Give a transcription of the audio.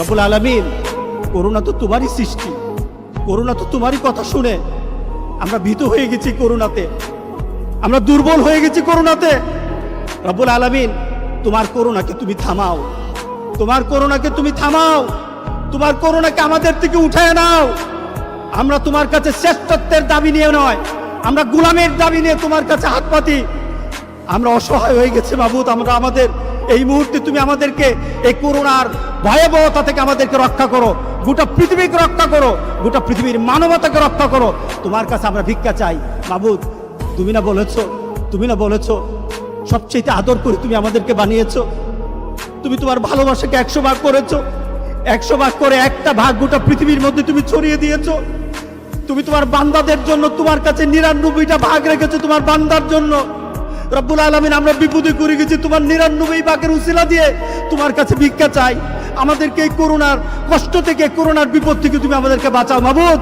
রবুল আলমিন, করুণা তো তোমারই সৃষ্টি, করুণা তো তোমারই কথা শুনে আমরা ভীত হয়ে গেছি করুণাতে, আমরা দুর্বল হয়ে গেছি করুণাতে। রব্বুল আলমিন, তোমার করুণাকে তুমি থামাও, তোমার করোনাকে তুমি থামাও, তোমার করোনাকে আমাদের থেকে উঠায় নাও। আমরা তোমার কাছে শ্রেষ্ঠত্বের দাবি নিয়ে নয়, আমরা গুলামের দাবি নিয়ে তোমার কাছে হাত পাতি আমরা অসহায় হয়ে গেছি বাবুত আমরা আমাদের এই মুহূর্তে তুমি আমাদেরকে এই করোনার ভয়াবহতা থেকে আমাদেরকে রক্ষা করো, গোটা পৃথিবীকে রক্ষা করো, গোটা পৃথিবীর মানবতাকে রক্ষা করো। তোমার কাছে আমরা ভিক্ষা চাই। বাবুদ তুমি না বলেছ, তুমি না বলেছ সবচেয়ে আদর করে তুমি আমাদেরকে বানিয়েছ। তুমি তোমার ভালোবাসাকে একশো ভাগ করেছ, একশো ভাগ করে একটা ভাগ গোটা পৃথিবীর মধ্যে তুমি ছড়িয়ে দিয়েছ। তুমি তোমার বান্দাদের জন্য তোমার কাছে নিরানব্বইটা ভাগ রেখেছো তোমার বান্দার জন্য। রব্বুল আলমিন, আমরা বিপদে করে গেছি, তোমার নিরানব্বই বাঘের উচিলা দিয়ে তোমার কাছে ভিক্ষা চাই। আমাদেরকে এই করোনার কষ্ট থেকে করোনার বিপদ থেকে তুমি আমাদেরকে বাঁচাও। মাবুদ!